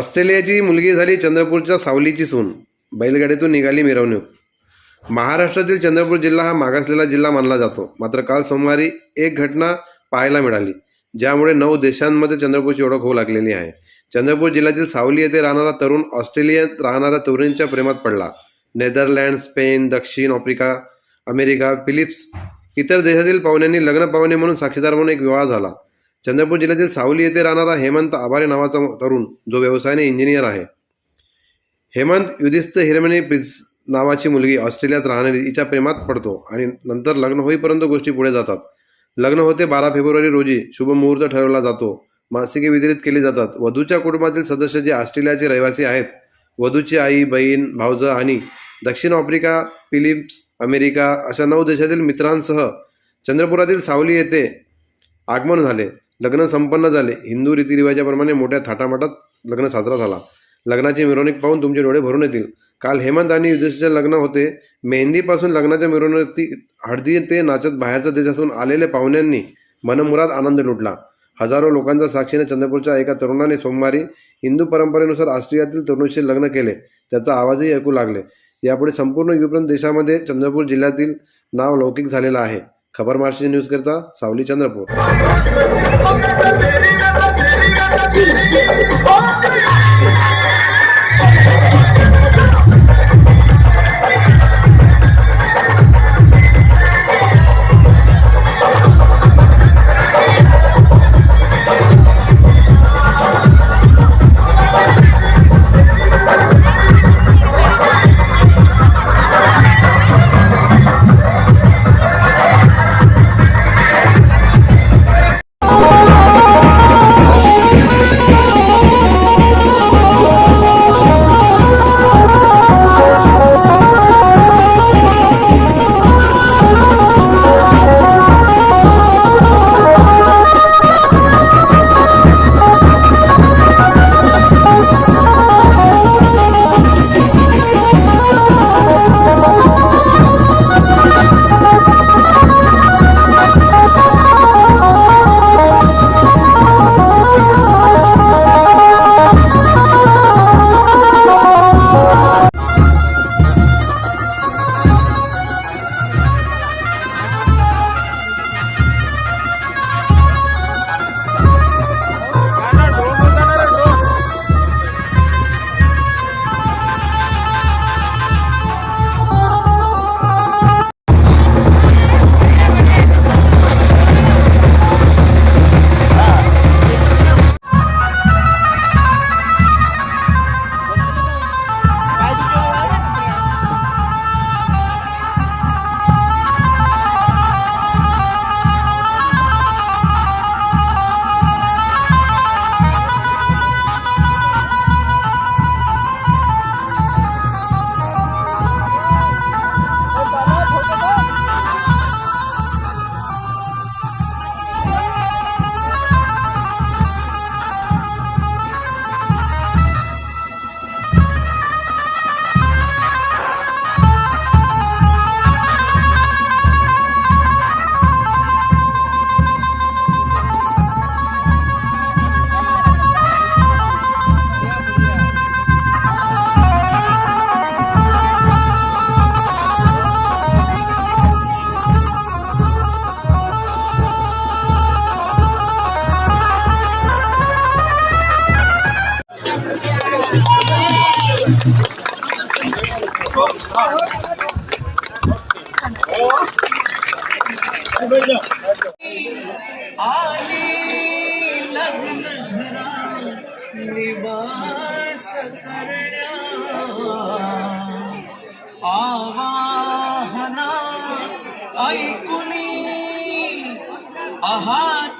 ऑस्ट्रेलियाची मुलगी झाली चंद्रपूरच्या सावलीची सून. बैलगाडीतून निघाली मिरवणूक. महाराष्ट्रातील चंद्रपूर जिल्हा हा मागासलेला जिल्हा मानला जातो. मात्र काल सोमवारी एक घटना पाहायला मिळाली ज्यामुळे नऊ देशांमध्ये चंद्रपूरची ओळख होऊ लागलेली आहे. चंद्रपूर जिल्ह्यातील सावली येथे राहणारा तरुण ऑस्ट्रेलियात राहणाऱ्या तरुणींच्या प्रेमात पडला. नेदरलँड स्पेन दक्षिण आफ्रिका अमेरिका फिलिप्स इतर देशातील पाहुण्यांनी लग्न पाहुणे म्हणून साक्षीदार म्हणून एक विवाह झाला. चंद्रपूर जिल्ह्यातील सावली येथे राहणारा हेमंत आभारे नावाचा तरुण जो व्यवसायाने इंजिनियर आहे. हेमंत युधिस्थ हिरमणी प्रिन्स नावाची मुलगी ऑस्ट्रेलियात राहणारी हिच्या प्रेमात पडतो आणि नंतर लग्न होईपर्यंत गोष्टी पुढे जातात. लग्न होते बारा फेब्रुवारी रोजी शुभमुहूर्त ठरवला जातो. मासिके वितरित केली जातात. वधूच्या कुटुंबातील सदस्य जे ऑस्ट्रेलियाचे रहिवासी आहेत वधूची आई बहीण भावजं आणि दक्षिण आफ्रिका फिलिप्स अमेरिका अशा नऊ देशातील मित्रांसह चंद्रपुरातील सावली येथे आगमन झाले. लग्न संपन्न झाले. हिंदू रीतिरिवाजाप्रमाणे मोठ्या थाटामाटात लग्न साजरा झाला. लग्नाची मिरवणूक पाहून तुमचे डोळे भरून येतील. काल हेमंत आणि युधिष्ठचे लग्न होते. मेहंदीपासून लग्नाच्या मिरवणुकी हळदी ते नाचत बाहेरच्या देशातून आलेल्या पाहुण्यांनी मनमुराद आनंद लुटला. हजारो लोकांच्या साक्षीने चंद्रपूरच्या एका तरुणाने सोमवारी हिंदू परंपरेनुसार ऑस्ट्रियातील तरुणीशी लग्न केले. त्याचा आवाजही ऐकू लागले. यापुढे संपूर्ण युरोप देशामध्ये चंद्रपूर जिल्ह्यातील नाव लौकिक झालेलं आहे. खबर महाराष्ट्र न्यूज करता सावली चंद्रपूर. आली लग्न घरा निवास करण्या. आवाहना ऐकुनी आहातात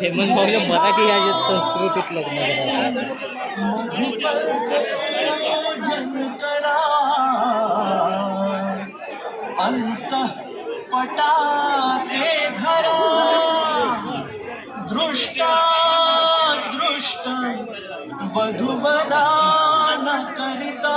हेमंत भाऊच्या मराठी या संस्कृतीत लग्न झालं. जन अंत पटाते धरा दृष्टा दृष्ट वधुवरान करिता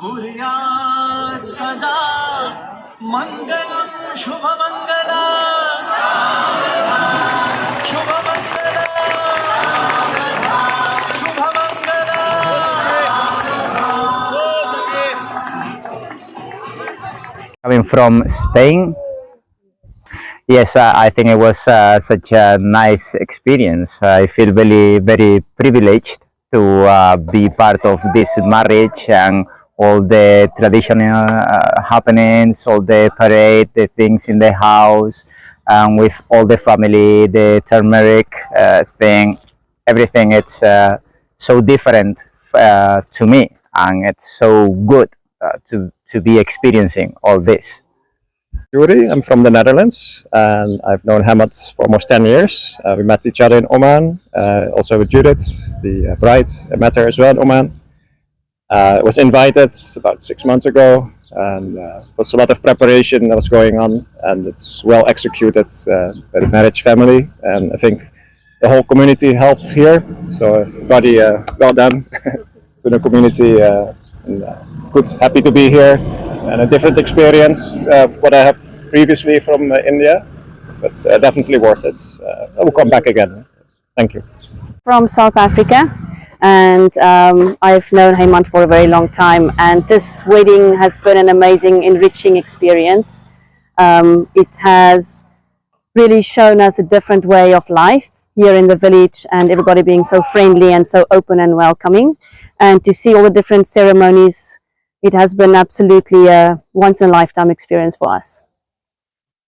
कुर्यात् सदा मङ्गलं शुभमङ्गला शुभमङ्गला शुभमङ्गला coming from Spain. Yes, uh, I think it was uh, such a nice experience. I feel very, very privileged to uh, be part of this marriage and all the traditional uh, happenings, all the parade, the things in the house, and with all the family, the turmeric uh, thing, everything. It's uh, so different uh, to me, and it's so good uh, to to be experiencing all this. Yuri. I'm from the Netherlands, and I've known Hamad for almost 10 years. Uh, we met each other in Oman, uh, also with Judith, the uh, bride. I met her as well in Oman. Uh, I was invited about six months ago, and uh, was a lot of preparation that was going on, and it's well executed uh, by the marriage family. And I think the whole community helped here, so everybody uh, well done to the community. Uh, and, uh, good, happy to be here, and a different experience uh, what I have previously from uh, India, but uh, definitely worth it. Uh, I will come back again. Thank you. from South Africa, and um, I've known Heyman for a very long time. And this wedding has been an amazing, enriching experience. Um, it has really shown us a different way of life here in the village, and everybody being so friendly and so open and welcoming. And to see all the different ceremonies, it has been absolutely a once in a lifetime experience for us.